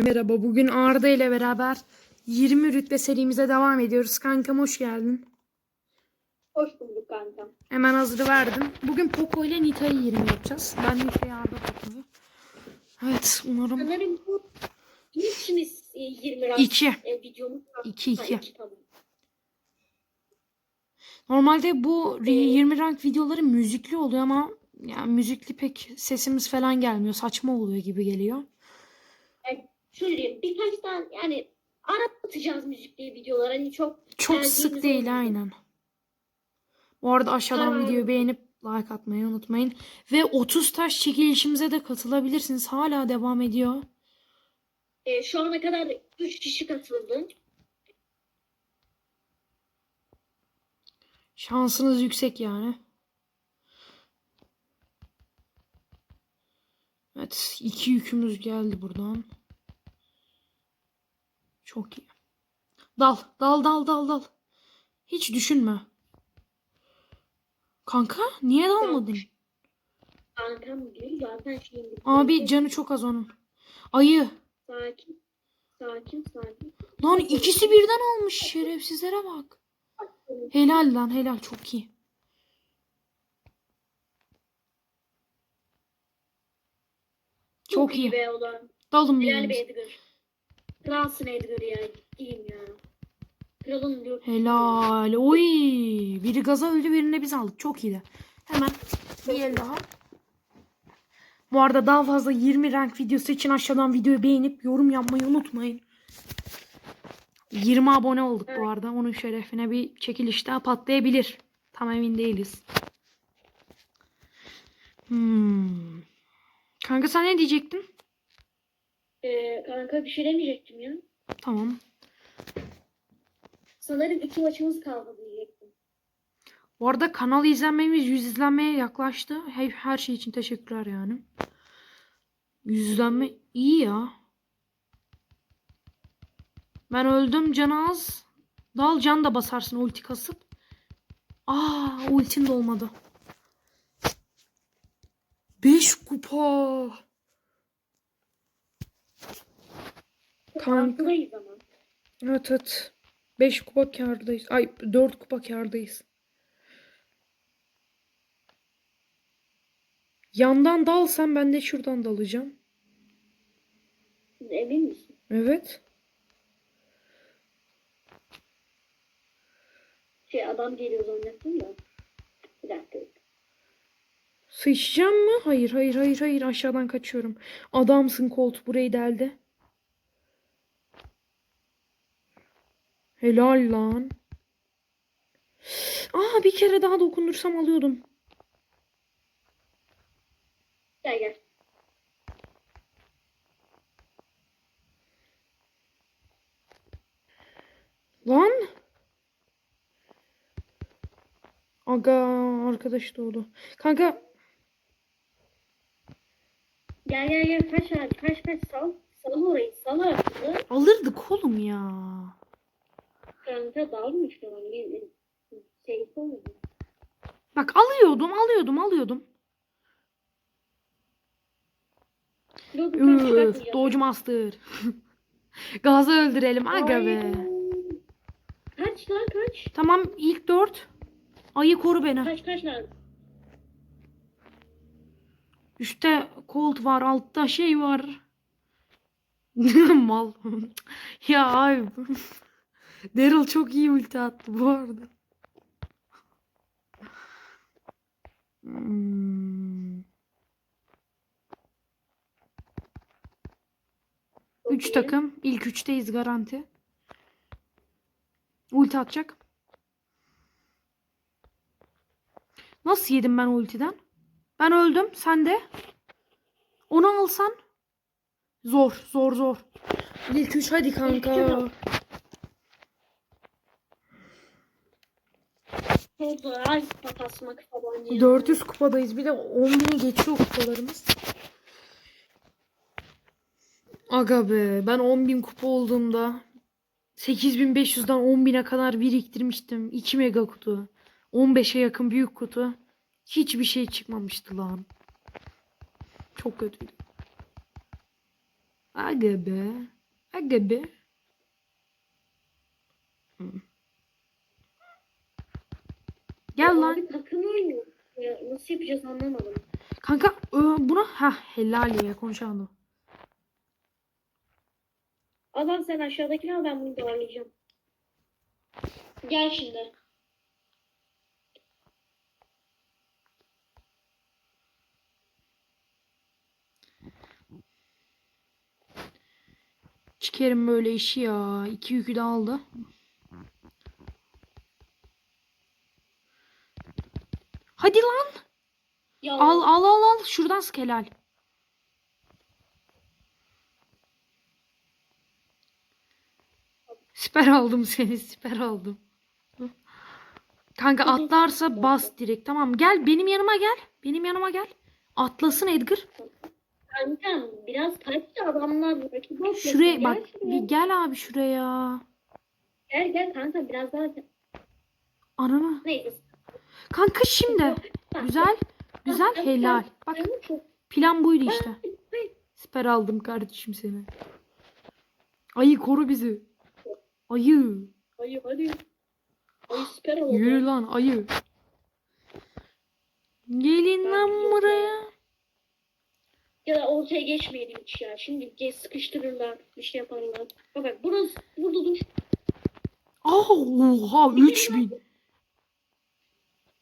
Merhaba, bugün Arda ile beraber 20 rütbe serimize devam ediyoruz. Kankam hoş geldin. Hoş bulduk kankam. Hemen hazırı verdim. Bugün Poco ile Nita'yı 20 yapacağız. Ben Nita'yı Arda Poco'yu. Evet, umarım Sanırım bu ilkimiz e, 20 rak İki. e, videomuz. var. İki, Ha, iki. iki, tamam. Normalde bu 20 rank videoları müzikli oluyor ama yani müzikli pek sesimiz falan gelmiyor. Saçma oluyor gibi geliyor. Şöyle birkaç tane yani ara atacağız müzikli videolar. Hani çok Çok sık değil olmadı. aynen. Bu arada aşağıdan Aa. videoyu beğenip like atmayı unutmayın. Ve 30 taş çekilişimize de katılabilirsiniz. Hala devam ediyor. e, şu ana kadar 3 kişi katıldı. Şansınız yüksek yani. Evet, iki yükümüz geldi buradan. Çok iyi. Dal, dal, dal, dal, dal. Hiç düşünme. Kanka, niye dalmadın? Kankam diyor zaten şimdi. Abi canı çok az onun. Ayı. Sakin. Sakin sakin. Lan ikisi birden almış şerefsizlere bak. Helal lan helal çok iyi. Çok iyi. Dalın biriniz. Kralsın Edgar ya. Ciddiyim ya. Kralın diyor. Helal. Oy. Biri gaza öldü birine biz aldık. Çok iyiydi. Hemen bir el daha. Bu arada daha fazla 20 rank videosu için aşağıdan videoyu beğenip yorum yapmayı unutmayın. 20 abone olduk bu arada. Onun şerefine bir çekiliş daha patlayabilir. Tam emin değiliz. Hmm. Kanka sen ne diyecektin? Ee, kanka bir şey demeyecektim ya. Tamam. Sanırım iki maçımız kaldı diyecektim. Bu arada kanal izlenmemiz 100 izlenmeye yaklaştı. Her, her şey için teşekkürler yani. 100 izlenme iyi ya. Ben öldüm canı az. Dal can da basarsın ulti kasıp. Aa ultin de olmadı. 5 kupa. Kanka. ama. Evet evet. 5 kupa kârdayız. Ay 4 kupa kârdayız. Yandan dalsam ben de şuradan dalacağım. Emin misin? Evet. Şey adam geliyor zannettim da. Bir dakika. Sıçacağım mı? Hayır hayır hayır hayır aşağıdan kaçıyorum. Adamsın Colt burayı deldi. Helal lan. Aa bir kere daha dokundursam alıyordum. Gel gel. Lan. Aga arkadaş doğdu. Kanka Gel gel gel kaç abi kaç kaç sal. Sal orayı sal artık. alırdık oğlum ya. Kanka dalmış falan. Bir, şey olmadı. Bak alıyordum alıyordum alıyordum. Üf. Dodge Master. Gazı öldürelim aga be. Kaç lan kaç? Tamam ilk dört. Ayı koru beni. Kaç kaç lan? Üstte Colt var altta şey var. Mal. ya abi. Daryl çok iyi ulti attı bu arada. Hmm. Üç takım. İlk üçteyiz garanti. Ulti atacak. Nasıl yedim ben ultiden? Ben öldüm. Sen de. Onu alsan. Zor. Zor zor. İlk üç hadi kanka. Çok zor. Ay patasmak falan. ya. 400 kupadayız. Bir de 10.000'i geçiyor kupalarımız. Aga be. Ben 10.000 kupa olduğumda 8500'den 10.000'e kadar biriktirmiştim. 2 mega kutu. 15'e yakın büyük kutu. Hiçbir şey çıkmamıştı lan. Çok kötüydü. Aga be. Aga be. Hı. Gel lan. Abi takım oynuyor. Ya, nasıl yapacağız anlamadım. Kanka buna ha helal ya konuşamadım. Adam sen aşağıdakini al ben bunu doğrayacağım. Gel şimdi. Çikerim böyle işi ya. İki yükü de aldı. Hadi lan. Ya Al al al al. Şuradan sık helal. Siper aldım seni. Siper aldım. Kanka atlarsa bas direkt. Tamam gel benim yanıma gel. Benim yanıma gel. Atlasın Edgar. Kankam biraz kaçtı adamlar rakip. Şuraya bak. Bir gel abi şuraya. Gel gel kanka biraz daha. Ananı. Neyse. Kanka şimdi. Güzel. Güzel helal. Bak plan buydu işte. Siper aldım kardeşim seni. Ayı koru bizi. Ayı. Hadi hadi. Ay süper oldu. Yürü lan ayı. Gelin lan buraya. Ya da ortaya geçmeyelim hiç ya. Şimdi geç sıkıştırırlar. Bir şey yaparlar. Bak bak burası burada dur. Ah, oha 3000.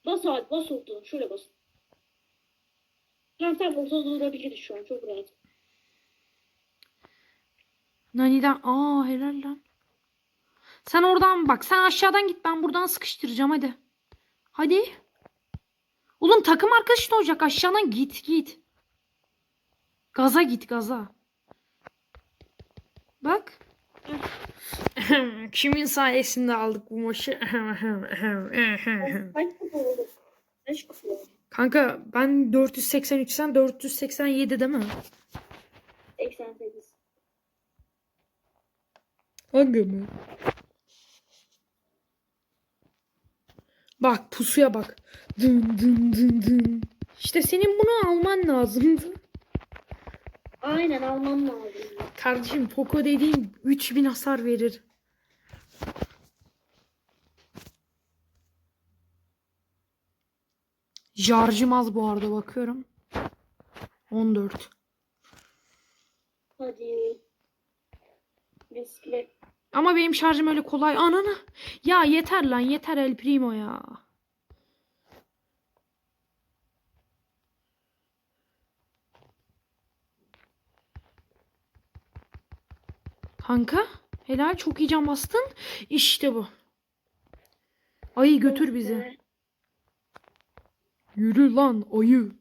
Bas abi bas ortadan. Şöyle bas. Tamam tamam ortada durabiliriz şu an. Çok rahat. Nani'den aa helal lan. Sen oradan bak sen aşağıdan git ben buradan sıkıştıracağım hadi. Hadi. Oğlum takım arkadaşın olacak aşağıdan git git. Gaza git gaza. Bak. Kimin sayesinde aldık bu maçı? Kanka ben 483 sen 487 değil mi? 88. Hangi mi? Bak pusuya bak. Dın dın dın dın. İşte senin bunu alman lazımdı. Aynen almam lazım. Kardeşim Poco dediğin 3000 hasar verir. Şarjım az bu arada bakıyorum. 14. Hadi. Riskli. Ama benim şarjım öyle kolay. Ananı. Ya yeter lan yeter El Primo ya. Kanka. Helal çok iyi can bastın. İşte bu. Ayı götür bizi. Yürü lan ayı.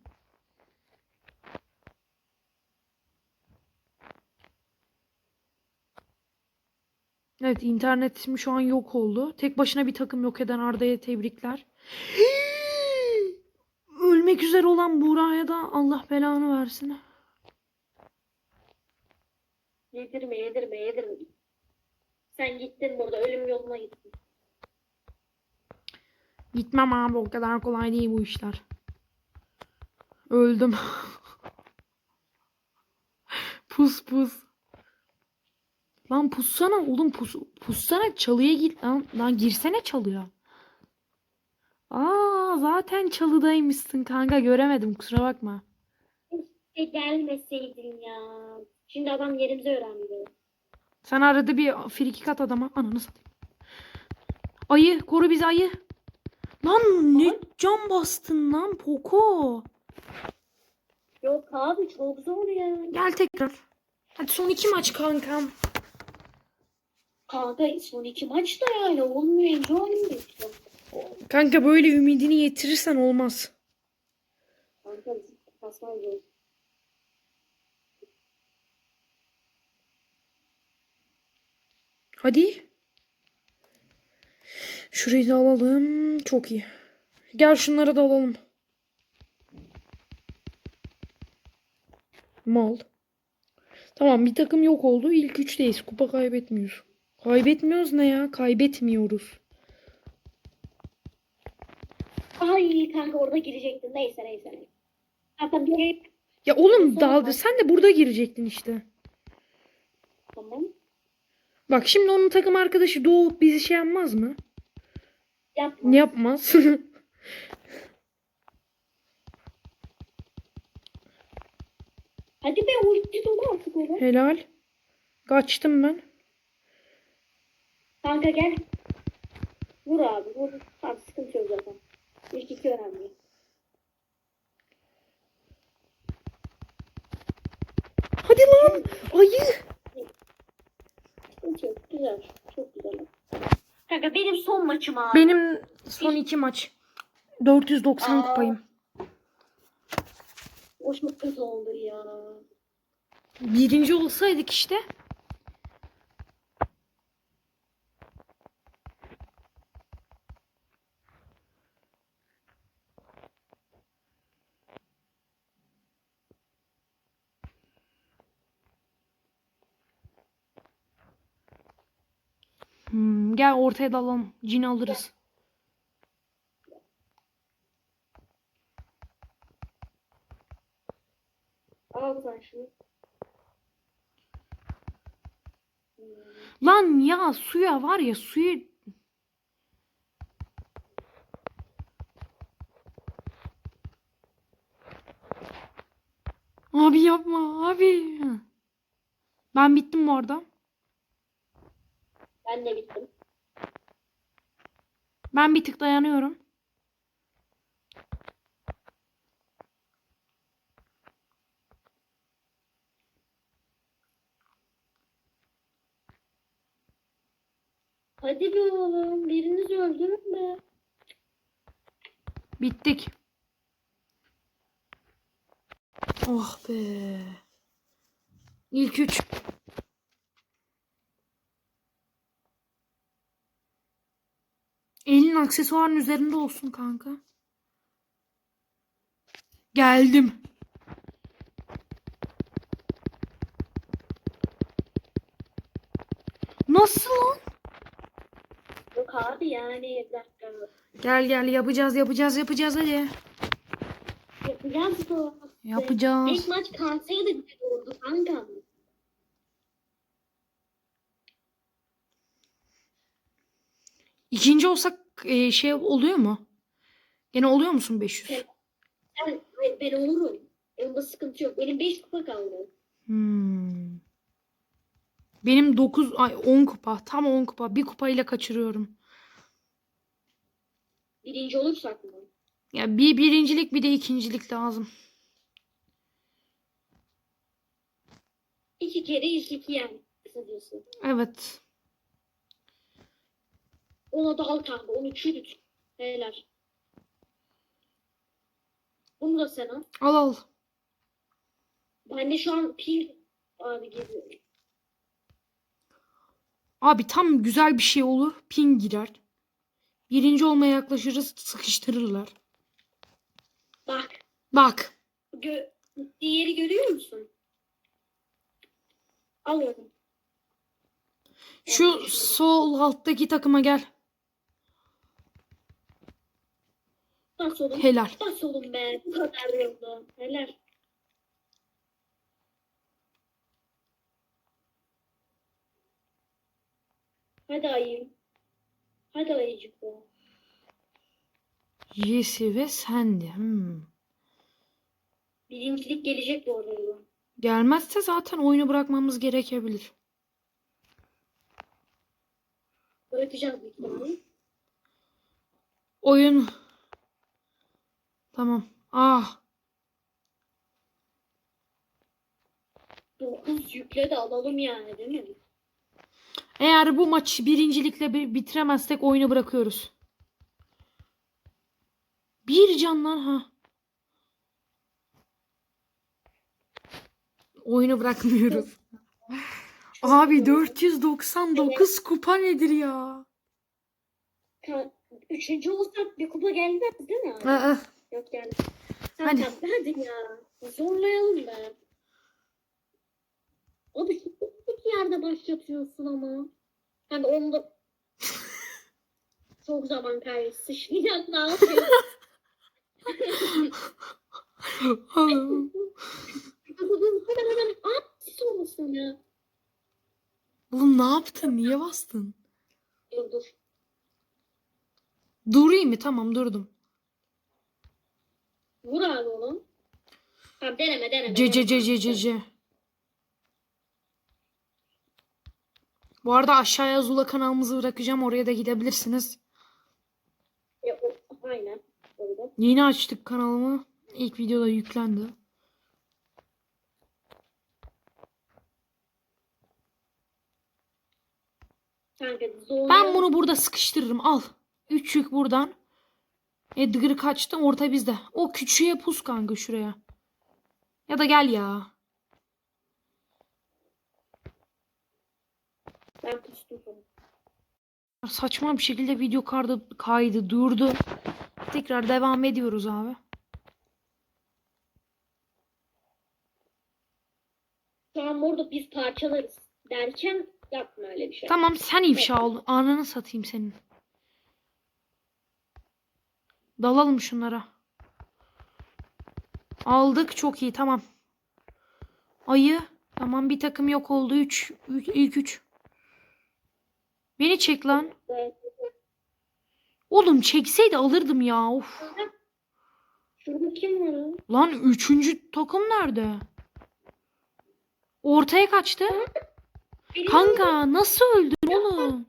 Evet internetim şu an yok oldu. Tek başına bir takım yok eden Arda'ya tebrikler. Ölmek üzere olan Buğra'ya da Allah belanı versin. Yedirme yedirme yedirme. Sen gittin burada ölüm yoluna gittin. Gitmem abi o kadar kolay değil bu işler. Öldüm. pus pus. Lan pussana oğlum pus, pussana çalıya git lan. Lan girsene çalıya. Aa zaten çalıdaymışsın kanka göremedim kusura bakma. E gelmeseydin ya. Şimdi adam yerimizi öğrendi. Sen arada bir frikik at adama. Ananı satayım. Ayı koru bizi ayı. Lan ne can bastın lan Poco. Yok abi çok zor ya. Gel tekrar. Hadi son iki maç kankam. Kanka son iki maç da yani olmayınca olmuyor. Kanka böyle ümidini yetirirsen olmaz. Kanka kasmaz Hadi. Şurayı da alalım. Çok iyi. Gel şunları da alalım. Mal. Tamam bir takım yok oldu. İlk üçteyiz. Kupa kaybetmiyoruz. Kaybetmiyoruz ne ya? Kaybetmiyoruz. Ay kanka orada girecektin. Neyse neyse. Zaten bir Ya oğlum daldı. Sen de burada girecektin işte. Tamam. Bak şimdi onun takım arkadaşı doğup bizi şey yapmaz mı? Yapma. Yapmaz. Hadi be ulti dolu artık oğlum. Helal. Kaçtım ben. Kanka gel. Vur abi vur. Tamam sıkıntı yok zaten. İlk iki önemli. Hadi lan. Ayı. Sıkıntı yok. Güzel. Çok güzel. Kanka benim son maçım abi. Benim son iki maç. 490 Aa. kupayım. O çok kötü oldu ya. Birinci olsaydık işte. Hmm, gel ortaya dalalım. Cin alırız. Al sen şunu. Lan ya suya var ya suyu Abi yapma abi. Ben bittim bu arada. Ben de bittim. Ben bir tık dayanıyorum. Hadi be oğlum. Biriniz öldürün be. Bittik. Oh be. İlk üç. Aksesuarın üzerinde olsun kanka. Geldim. Nasıl lan? Yok abi yani bir dakika. Gel gel yapacağız yapacağız yapacağız hadi. Yapacağız bu. Yapacağız. İlk maç kanseri de güzel oldu kanka. İkinci olsak e, şey oluyor mu? Gene oluyor musun 500? Evet. Ben, ben, olurum. Onda sıkıntı yok. Benim 5 kupa kaldı. Hmm. Benim 9 ay 10 kupa. Tam 10 kupa. Bir kupa ile kaçırıyorum. Birinci olursak mı? Ya bir birincilik bir de ikincilik lazım. İki kere iki yani. Kısacası. Evet. Ona da al kanka. Onu çürüt. Helal. Bunu da sen al. Al al. Ben de şu an pil abi geliyor. Abi tam güzel bir şey olur. Ping girer. Birinci olmaya yaklaşırız sıkıştırırlar. Bak. Bak. Gö diğeri görüyor musun? Al onu. Şu sol alttaki takıma gel. Bas oğlum. Helal. Bas oğlum be. Bu kadar yolda. Helal. Hadi ayım. Hadi ayıcık be. Jesse ve Sandy. Hmm. Birincilik gelecek arada. Gelmezse zaten oyunu bırakmamız gerekebilir. Bırakacağız büyük ihtimalle. Oyun. Tamam. Ah. 9 yükle de alalım yani değil mi? Eğer bu maç birincilikle bi- bitiremezsek oyunu bırakıyoruz. Bir canlar ha. Oyunu bırakmıyoruz. Abi 499 kupa nedir ya? Üçüncü olsak bir kupa gelmez değil mi? Aa, Yok yani. Hadi. Hadi. Hadi ya. Zorlayalım be. Abi çok bir yerde başlatıyorsun ama. Hani onda çok zaman kaybı. Sıçrayacaksın ne hemen at sis olmasın ya. Oğlum ne yaptın? Niye bastın? Dur dur. Durayım mı? Tamam durdum. Vur abi onu. Tamam deneme deneme. C C. C C C C. Bu arada aşağıya Zula kanalımızı bırakacağım. Oraya da gidebilirsiniz. O- aynen. Öyle. Yeni açtık kanalımı. İlk videoda yüklendi. Kanka. Ben bunu burada sıkıştırırım. Al. Üç yük buradan. Edgar kaçtı. Orta bizde. O küçüğe pus kanka şuraya. Ya da gel ya. Ben pustum. Saçma bir şekilde video kaydı, kaydı durdu. Tekrar devam ediyoruz abi. An orada biz parçalarız. Derken yapma öyle bir şey. Tamam sen ifşa ol. Ananı satayım senin. Dalalım şunlara. Aldık çok iyi tamam. Ayı. Tamam bir takım yok oldu. 3 ilk 3. Beni çek lan. Oğlum çekseydi alırdım ya. Of. Şurada kim var? Lan üçüncü takım nerede? Ortaya kaçtı. Kanka nasıl öldün oğlum?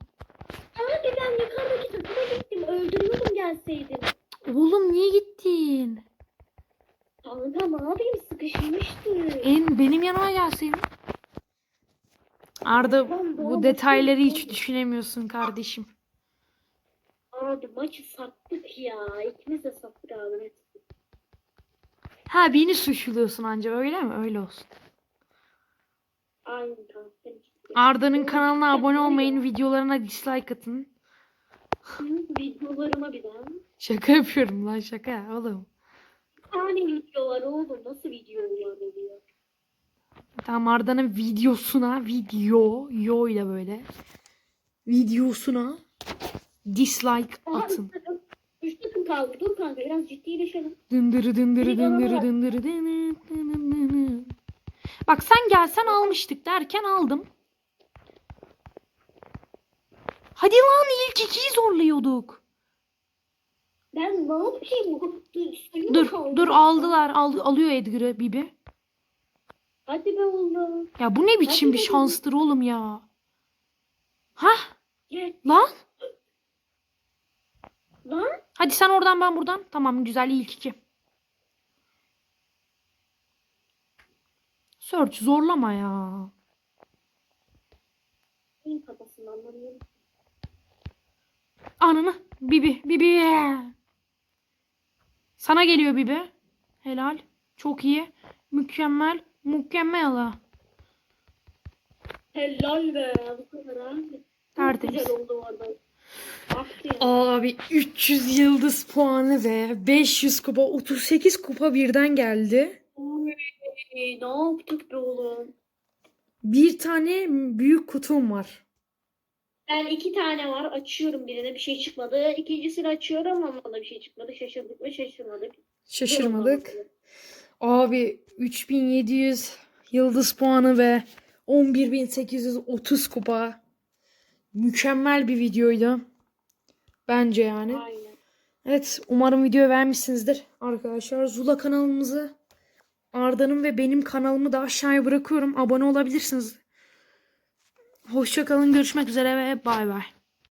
Abi ben yukarıdaki takıma gittim. Öldürüyordum gelseydin. Oğlum niye gittin? Kanka ne yapayım sıkışmıştı. En benim yanıma gelseydin. Arda bu detayları hiç düşünemiyorsun kardeşim. Abi maçı sattık ya. İkimiz de sattık abi. Ha beni suçluyorsun anca öyle mi? Öyle olsun. Aynen. Arda'nın kanalına abone olmayın, videolarına dislike atın. Videolarıma bir daha. Şaka yapıyorum lan şaka oğlum. Hani video var oğlum? Nasıl video var diyor. Tamam Arda'nın videosuna video yo ile böyle videosuna dislike Aha, atın. üç takım- kaldı. Dur kanka biraz ciddileşelim. Dındırı dındırı dındırı dındırı dını. Bak sen gelsen almıştık derken aldım. Hadi lan ilk ikiyi zorluyorduk. Ben ne yapayım? Dur, Dur dur aldılar al, alıyor Edgar'ı Bibi. Hadi be oğlum. Ya bu ne biçim bir Hadi. şanstır oğlum ya. Hah Gel lan. lan. Hadi sen oradan ben buradan. Tamam güzel ilk iki. Search zorlama ya. Neyin kafasını anlamıyorum. Ananı. Bibi. Bibi. Sana geliyor Bibi. Helal. Çok iyi. Mükemmel. Mükemmel. Helal be. Bu kadar abi. Tertemiz. güzel oldu orada. Abi 300 yıldız puanı ve 500 kupa 38 kupa birden geldi. Oy, ne yaptık be oğlum? Bir tane büyük kutum var. Ben iki tane var. Açıyorum birine bir şey çıkmadı. İkincisini açıyorum ama ona bir şey çıkmadı. Şaşırdık mı şaşırmadık. Şaşırmadık. Abi 3700 yıldız puanı ve 11830 kupa. Mükemmel bir videoydu. Bence yani. Aynen. Evet umarım video beğenmişsinizdir arkadaşlar. Zula kanalımızı Arda'nın ve benim kanalımı da aşağıya bırakıyorum. Abone olabilirsiniz. Hoşçakalın görüşmek üzere ve bay bay.